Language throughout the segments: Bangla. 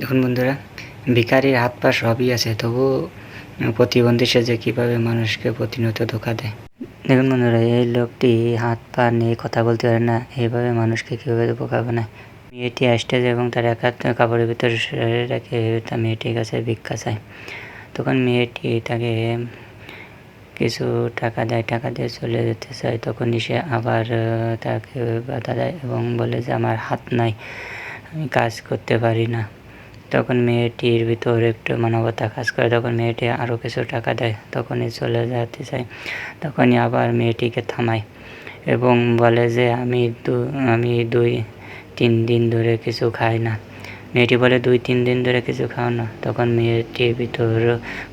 দেখুন বন্ধুরা, ভিখারির হাত পা সবই আছে তবু প্রতিবন্ধী সেজে কীভাবে মানুষকে প্রতিনিয়ত ধোকা দেয়? দেখুন বন্ধুরা, এই লোকটি হাত পা নিয়ে কথা বলতে পারে না, এইভাবে মানুষকে কীভাবে বোকা বানায়? মেয়েটি আসতেছে এবং তার এক কাপড়ের ভিতরে রেখে তা মেয়েটির কাছে ভিক্ষা চায়। তখন মেয়েটি তাকে কিছু টাকা দেয়, টাকা দিয়ে চলে যেতে চায়। তখনই সে আবার তাকে বাধা দেয় এবং বলে যে, আমার হাত নাই, আমি কাজ করতে পারি না। তখন মেয়েটির ভিতর একটু মানবতা কাজ করে, তখন মেয়েটি আরও কিছু টাকা দেয়, তখনই চলে যেতে চায়, তখনই আবার মেয়েটিকে থামায় এবং বলে যে, আমি দু, আমি দুই, তিন দিন ধরে কিছু খাই না। মেয়েটি বলে, দুই, তিন দিন ধরে কিছু খাও না। তখন মেয়েটির ভিতর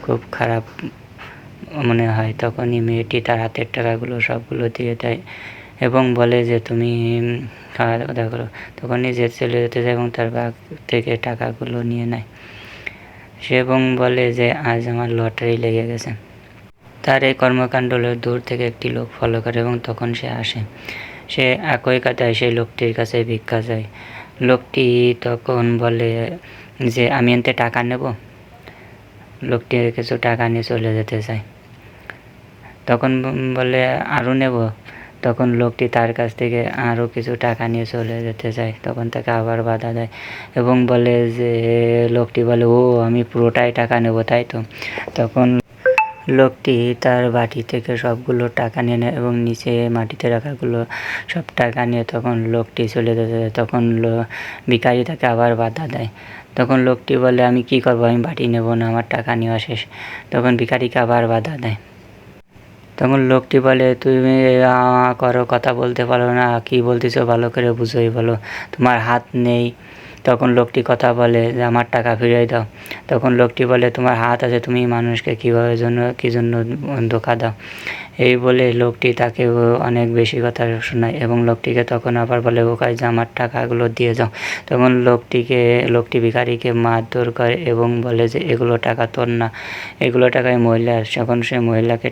খুব খারাপ মনে হয়, তখনই মেয়েটি তার হাতের টাকাগুলো সবগুলো দিয়ে দেয় এবং বলে যে তুমি খাওয়া দাওয়া করো তখনই যে চলে যেতে যায় এবং তার ব্যাগ থেকে টাকাগুলো নিয়ে নেয়। সে এবং বলে যে, আজ আমার লটারি লেগে গেছে। তার এই কর্মকাণ্ড দূর থেকে একটি লোক ফলো করে এবং তখন সে আসে। সে একই কাতায় সেই লোকটির কাছে ভিক্ষা যায় লোকটি তখন বলে যে, আমি এনতে টাকা নেব? লোকটি কিছু টাকা নিয়ে চলে যেতে চায়। তখন বলে আরও নেব। তখন লোকটি তার কাছ থেকে আরও কিছু টাকা নিয়ে চলে যেতে চায়। তখন তাকে আবার বাধা দেয় এবং বলে যে, লোকটি বলে, ও, আমি পুরোটাই টাকা নেব, তাই তো? তখন লোকটি তার বাটি থেকে সবগুলো টাকা নিয়ে নেয় এবং নিচে মাটিতে রাখাগুলো সব টাকা নিয়ে তখন লোকটি চলে যেতে। তখন ভিখারি তাকে আবার বাধা দেয়। তখন লোকটি বলে, আমি কি করব? আমি বাটি নেব না, আমার টাকা নেওয়া শেষ। তখন ভিখারিকে আবার বাধা দেয়। তখন লোকটি বলে, তুমি করো, কথা বলতে পারো না, কি বলতেছো, ভালো করে বুঝোই, বলো। তোমার হাত নেই। তখন লোকটি কথা বলে, যে, আমার টাকা ফিরিয়ে দাও। তখন লোকটি বলে, তোমার হাত আছে, তুমি মানুষকে কীভাবে জন্য, কী জন্য ধোকা দাও? এই বলে লোকটি তাকে অনেক বেশি কথা শোনায় এবং লোকটিকে তখন আবার বলে বোকায় যে, আমার টাকাগুলো দিয়ে যাও। তখন লোকটিকে, লোকটি ভিখারিকে মারধর করে এবং বলে যে, এগুলো টাকা তোর না, এগুলো টাকায় মহিলা তখন সে মহিলাকে